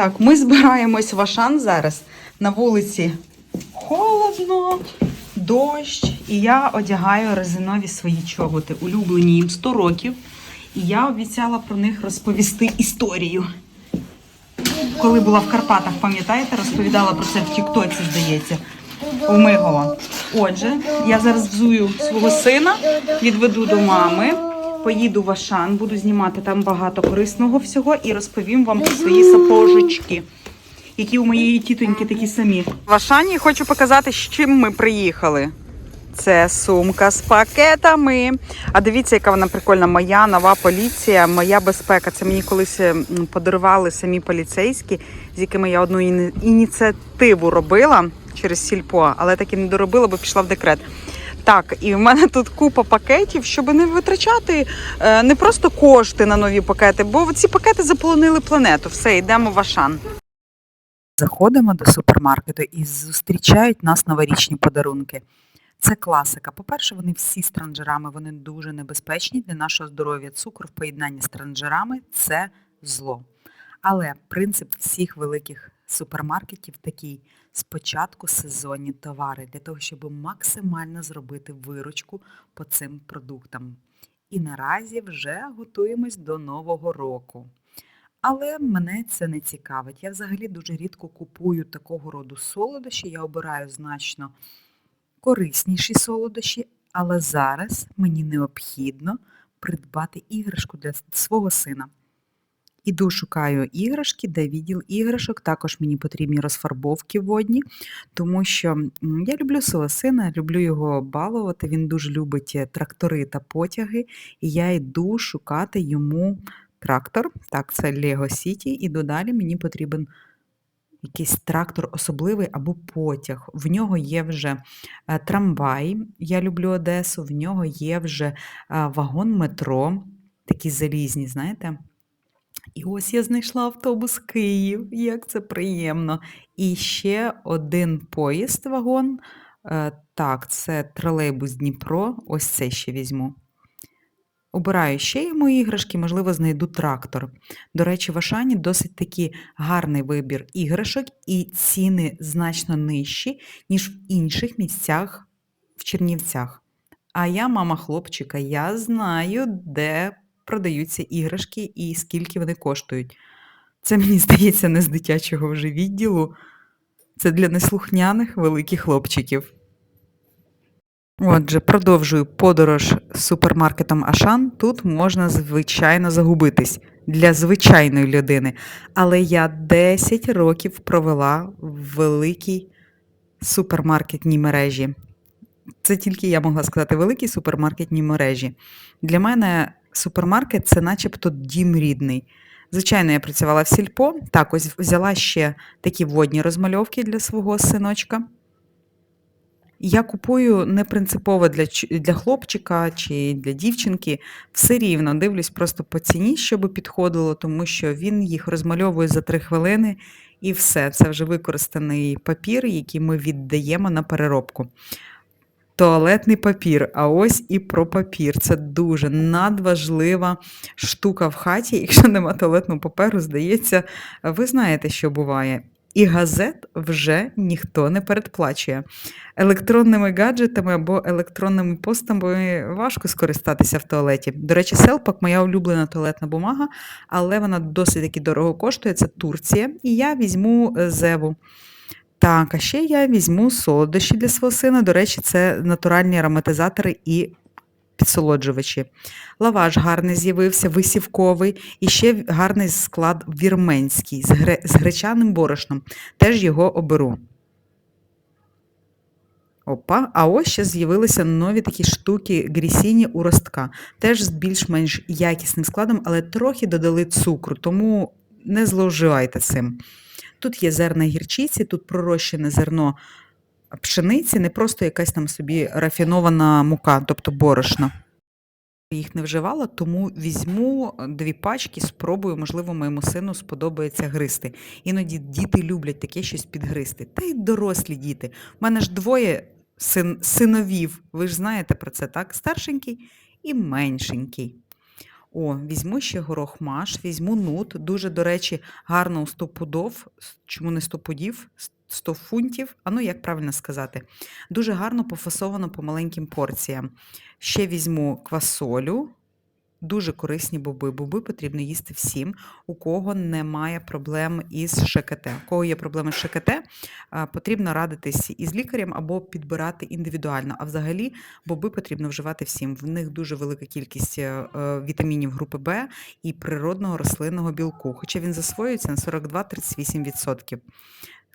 Так, ми збираємось в Ашан зараз. На вулиці холодно, дощ, і я одягаю резинові свої чоботи, улюблені їм 100 років. І я обіцяла про них розповісти історію. Коли була в Карпатах, пам'ятаєте, розповідала про це в Тіктоці, здається, у Мигова. Отже, я зараз взую свого сина, відведу до мами, поїду в Ашан, буду знімати там багато корисного всього і розповім вам про свої сапожечки, які у моєї тітоньки такі самі. В Ашані хочу показати, з чим ми приїхали. Це сумка з пакетами. А дивіться, яка вона прикольна. Моя нова поліція, моя безпека. Це мені колись подарували самі поліцейські, з якими я одну ініціативу робила через сільпо, але так і не доробила, бо пішла в декрет. Так, і в мене тут купа пакетів, щоб не витрачати е, не просто кошти на нові пакети, бо ці пакети заполонили планету. Все, йдемо в Ашан. Заходимо до супермаркету і зустрічають нас новорічні подарунки. Це класика. По-перше, вони всі з транжирами, вони дуже небезпечні для нашого здоров'я. Цукор в поєднанні з транжирами це зло. Але принцип всіх великих супермаркетів такий: спочатку сезонні товари для того, щоб максимально зробити виручку по цим продуктам. І наразі вже готуємось до Нового року. Але мене це не цікавить. Я взагалі дуже рідко купую такого роду солодощі. Я обираю значно корисніші солодощі, але зараз мені необхідно придбати іграшку для свого сина. Іду шукаю іграшки, де відділ іграшок. Також мені потрібні розфарбовки водні, тому що я люблю свого сина, люблю його балувати. Він дуже любить е, трактори та потяги. І я йду шукати йому трактор. Так, це Lego City. Іду далі. Мені потрібен якийсь трактор особливий або потяг. В нього є вже е, трамвай. Я люблю Одесу, в нього є вже е, вагон метро, такі залізні, знаєте. І ось я знайшла автобус Київ, як це приємно. І ще один поїзд вагон. Е, Так, це тролейбус Дніпро. Ось це ще візьму. Обираю ще йому іграшки, можливо, знайду трактор. До речі, в Ашані досить такий гарний вибір іграшок, і ціни значно нижчі, ніж в інших місцях в Чернівцях. А я, мама хлопчика, я знаю, де продаються іграшки і скільки вони коштують. Це мені здається не з дитячого вже відділу. Це для неслухняних великих хлопчиків. Отже, продовжую подорож з супермаркетом Ашан. Тут можна, звичайно, загубитись для звичайної людини. Але я 10 років провела в великій супермаркетній мережі. Це тільки я могла сказати великій супермаркетній мережі. Для мене супермаркет це начебто дім рідний. Звичайно, я працювала в сільпо. Так, ось взяла ще такі водні розмальовки для свого синочка. Я купую не принципово для, для хлопчика чи для дівчинки. Все рівно дивлюсь просто по ціні, щоб підходило, тому що він їх розмальовує за три хвилини і все. Це вже використаний папір, який ми віддаємо на переробку. Туалетний папір, а ось і про папір. Це дуже надважлива штука в хаті. Якщо нема туалетного паперу, здається, ви знаєте, що буває. І газет вже ніхто не передплачує. Електронними гаджетами або електронними постами важко скористатися в туалеті. До речі, Селпак моя улюблена туалетна бумага, але вона досить таки дорого коштує. Це Турція. І я візьму е, зеву. Так, а ще я візьму солодощі для свого сина. До речі, це натуральні ароматизатори і підсолоджувачі. Лаваш гарний з'явився, висівковий, і ще гарний склад вірменський з, гре... з гречаним борошном. Теж його оберу. Опа, а ось ще з'явилися нові такі штуки грісіні у ростка. Теж з більш-менш якісним складом, але трохи додали цукру, тому не зловживайте цим. Тут є зерна гірчиці, тут пророщене зерно пшениці, не просто якась там собі рафінована мука, тобто борошно. Їх не вживала, тому візьму дві пачки, спробую, можливо, моєму сину сподобається гристи. Іноді діти люблять таке щось підгристи. Та й дорослі діти. У мене ж двоє син, синовів. Ви ж знаєте про це, так? Старшенький і меншенький. О, візьму ще горохмаш, візьму нут. Дуже, до речі, гарно у 100 пудов. Чому не 100 пудів? 100 фунтів. А ну, як правильно сказати? Дуже гарно пофасовано по маленьким порціям. Ще візьму квасолю. Дуже корисні боби. Боби потрібно їсти всім, у кого немає проблем із ШКТ. У кого є проблеми з ШКТ, потрібно радитись із лікарем або підбирати індивідуально. А взагалі боби потрібно вживати всім. В них дуже велика кількість е, е, вітамінів групи Б і природного рослинного білку. Хоча він засвоюється на 42-38%.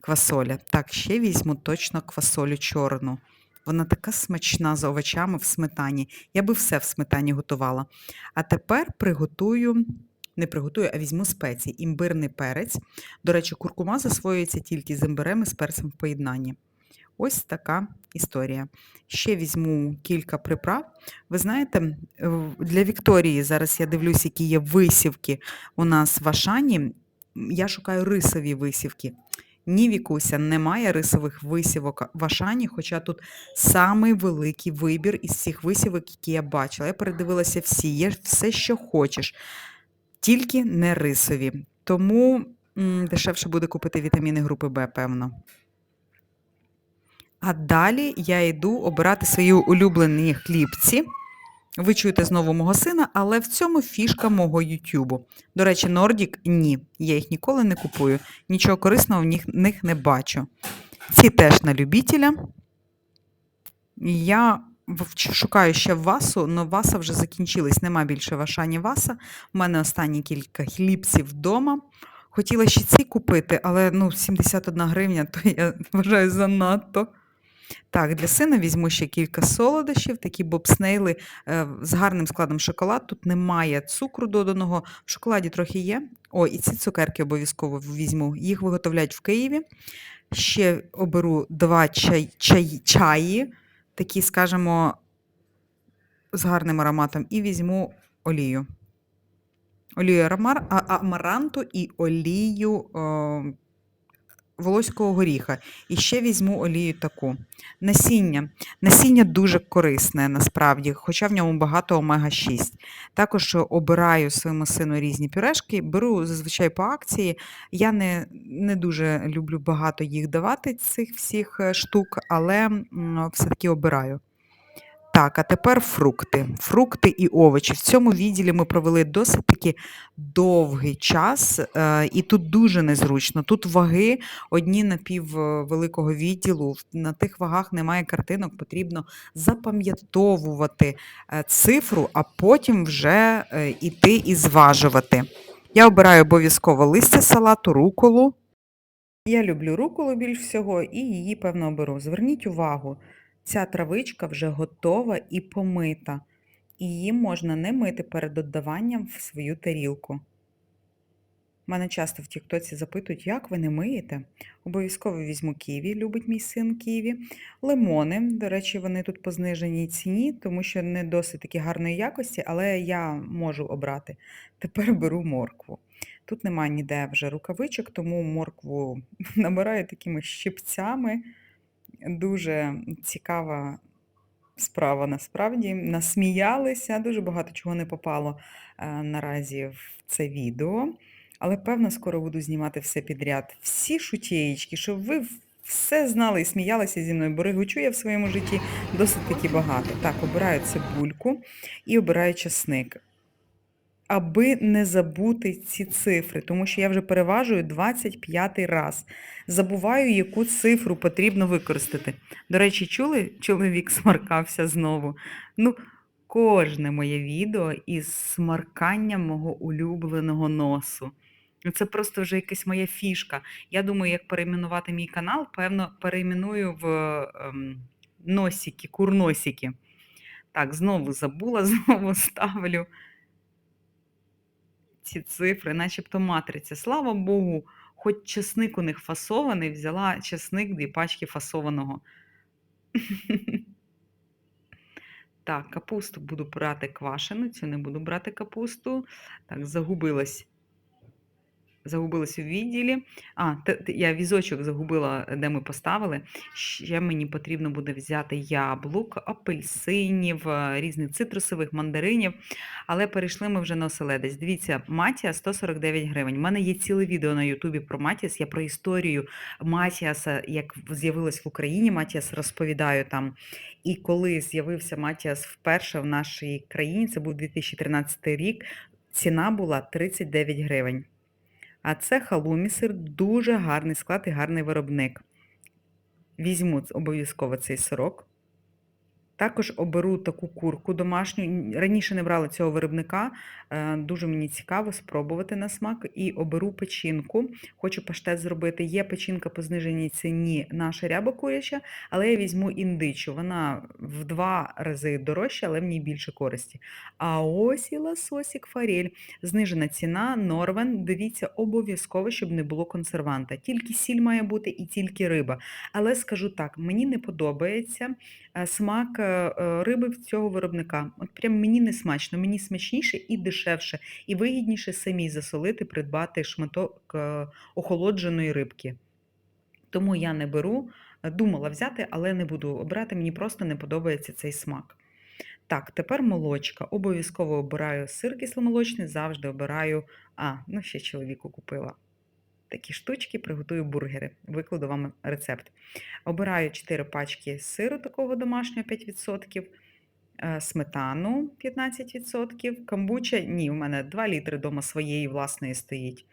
Квасоля. Так, ще візьму точно квасолю чорну. Вона така смачна з овочами в сметані. Я би все в сметані готувала. А тепер приготую, не приготую, а візьму спеції. Імбирний перець. До речі, куркума засвоюється тільки з імбирем і з перцем в поєднанні. Ось така історія. Ще візьму кілька приправ. Ви знаєте, для Вікторії зараз я дивлюсь, які є висівки у нас в Ашані. Я шукаю рисові висівки. Ні, Вікуся, немає рисових висівок в Ашані, хоча тут самий великий вибір із всіх висівок, які я бачила. Я передивилася всі, є все, що хочеш, тільки не рисові. Тому м, дешевше буде купити вітаміни групи Б, певно. А далі я йду обирати свої улюблені хлібці. Ви чуєте знову мого сина, але в цьому фішка мого Ютубу. До речі, Нордік ні. Я їх ніколи не купую. Нічого корисного в них, не бачу. Ці теж на любителя. Я шукаю ще васу, але васа вже закінчилась. Нема більше в Ашані васа. У мене останні кілька хлібців вдома. Хотіла ще ці купити, але ну, 71 гривня, то я вважаю занадто. Так, для сина візьму ще кілька солодощів, такі бобснейли е, з гарним складом шоколад. Тут немає цукру доданого, в шоколаді трохи є. О, і ці цукерки обов'язково візьму. Їх виготовляють в Києві. Ще оберу два чай, чай, чаї, такі, скажімо, з гарним ароматом, і візьму олію. Олію амаранту і олію е, волоського горіха. І ще візьму олію таку. Насіння. Насіння дуже корисне насправді, хоча в ньому багато омега-6. Також обираю своєму сину різні пюрешки, беру зазвичай по акції. Я не, не дуже люблю багато їх давати, цих всіх е, штук, але все-таки обираю. Так, а тепер фрукти. Фрукти і овочі. В цьому відділі ми провели досить таки довгий час, е, і тут дуже незручно. Тут ваги одні на пів е, великого відділу. На тих вагах немає картинок, потрібно запам'ятовувати е, цифру, а потім вже е, іти і зважувати. Я обираю обов'язково листя салату, руколу. Я люблю руколу більш всього і її, певно, оберу. Зверніть увагу, ця травичка вже готова і помита. І її можна не мити перед додаванням в свою тарілку. Мене часто в Тіктоці запитують, як ви не миєте. Обов'язково візьму ківі, любить мій син ківі. Лимони, до речі, вони тут по зниженій ціні, тому що не досить таки гарної якості, але я можу обрати. Тепер беру моркву. Тут немає ніде вже рукавичок, тому моркву набираю такими щипцями. Дуже цікава справа насправді. Насміялися, дуже багато чого не попало е, наразі в це відео. Але певно, скоро буду знімати все підряд. Всі шутєєчки, щоб ви все знали і сміялися зі мною, бо регочу я в своєму житті досить таки багато. Так, обираю цибульку і обираю часник. Аби не забути ці цифри, тому що я вже переважую 25 раз. Забуваю, яку цифру потрібно використати. До речі, чули, чоловік смаркався знову. Ну, кожне моє відео із смарканням мого улюбленого носу. Ну, Це просто вже якась моя фішка. Я думаю, як перейменувати мій канал, певно, перейменую в ем, носики, курносики. Так, знову забула, знову ставлю ці цифри, начебто матриця. Слава Богу, хоч чесник у них фасований, взяла чесник, дві пачки фасованого. Так, капусту буду брати квашену, цю не буду брати капусту. Так, загубилась. Загубилась у відділі. А, те- те- я візочок загубила, де ми поставили. Ще мені потрібно буде взяти яблук, апельсинів, е, різних цитрусових, мандаринів. Але перейшли ми вже на оселедець. Дивіться, Матія 149 гривень. У мене є ціле відео на Ютубі про Матіас. Я про історію Матіаса, як з'явилась в Україні. Матіас розповідаю там. І коли з'явився Матіас вперше в нашій країні, це був 2013 рік, ціна була 39 гривень. А це халумі сир, дуже гарний склад і гарний виробник. Візьму обов'язково цей сирок. Також оберу таку курку домашню. Раніше не брала цього виробника. е, Дуже мені цікаво спробувати на смак. І оберу печінку. Хочу паштет зробити. Є печінка по зниженій ціні наша ряба куряча, але я візьму індичу. Вона в два рази дорожча, але в ній більше користі. А ось і лососік форель. Знижена ціна, норвен. Дивіться, обов'язково, щоб не було консерванта. Тільки сіль має бути і тільки риба. Але скажу так, мені не подобається е, смак риби в цього виробника. От прям мені не смачно, мені смачніше і дешевше, і вигідніше самі засолити, придбати шматок е, охолодженої рибки. Тому я не беру, Е, думала взяти, але не буду обирати, мені просто не подобається цей смак. Так, тепер молочка. Обов'язково обираю сир кисломолочний, завжди обираю. А, ну ще чоловіку купила такі штучки, приготую бургери. Викладу вам рецепт. Обираю 4 пачки сиру такого домашнього 5%, е, сметану 15%, камбуча. Ні, у мене 2 літри вдома своєї власної стоїть.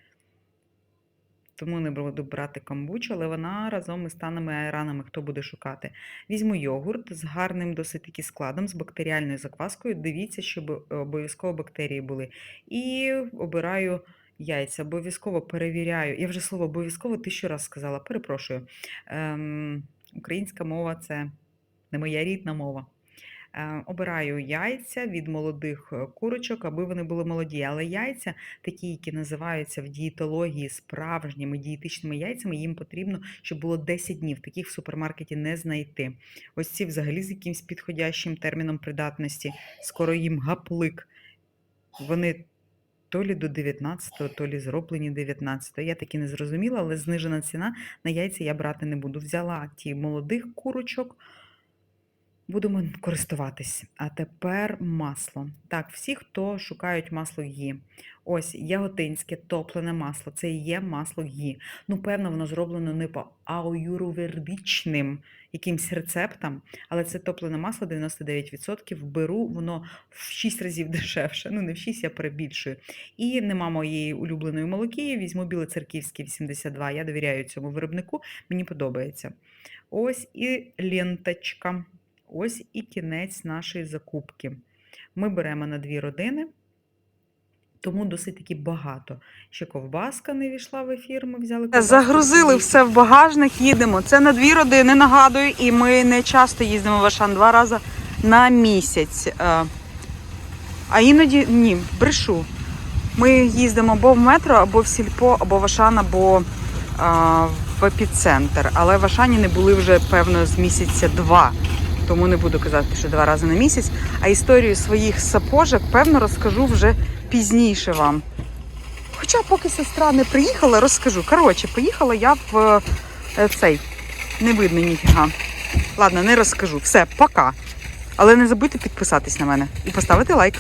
Тому не буду брати камбучу, але вона разом із танами айранами, хто буде шукати. Візьму йогурт з гарним досить таки складом, з бактеріальною закваскою. Дивіться, щоб обов'язково бактерії були. І обираю яйця. Обов'язково перевіряю. Я вже слово обов'язково тисячу раз сказала, перепрошую. Ем, українська мова це не моя рідна мова. Е, Обираю яйця від молодих е, курочок, аби вони були молоді. Але яйця, такі, які називаються в дієтології справжніми дієтичними яйцями, їм потрібно, щоб було 10 днів. Таких в супермаркеті не знайти. Ось ці взагалі з якимсь підходящим терміном придатності. Скоро їм гаплик. Вони то лі до 19-го, то лі зроблені 19-го. Я таки не зрозуміла, але знижена ціна на яйця я брати не буду. Взяла ті молодих курочок. Будемо користуватись. А тепер масло. Так, всі, хто шукають масло гі. Ось яготинське топлене масло. Це і є масло гі. Ну, певно, воно зроблено не по аюрведичним якимсь рецептам, але це топлене масло 99%. Беру, воно в 6 разів дешевше. Ну, не в 6, я перебільшую. І нема моєї улюбленої молоки. Візьму біле церківське 82. Я довіряю цьому виробнику, мені подобається. Ось і ленточка. Ось і кінець нашої закупки. Ми беремо на дві родини, тому досить таки багато. Ще ковбаска не війшла в ефір. Ми взяли ковбаску Загрузили все в багажник, їдемо. Це на дві родини, нагадую, і ми не часто їздимо в Ашан два рази на місяць. Е, А іноді ні, брешу. Ми їздимо або в метро, або в сільпо, або в Ашан, або а, в епіцентр. Але в Ашані не були вже, певно, з місяця два. Тому не буду казати, що два рази на місяць. А історію своїх сапожок, певно, розкажу вже пізніше вам. Хоча поки сестра не приїхала, розкажу. Коротше, поїхала я в е, цей. Не видно ніфіга. Ладно, не розкажу. Все, пока. Але не забудьте підписатись на мене і поставити лайк.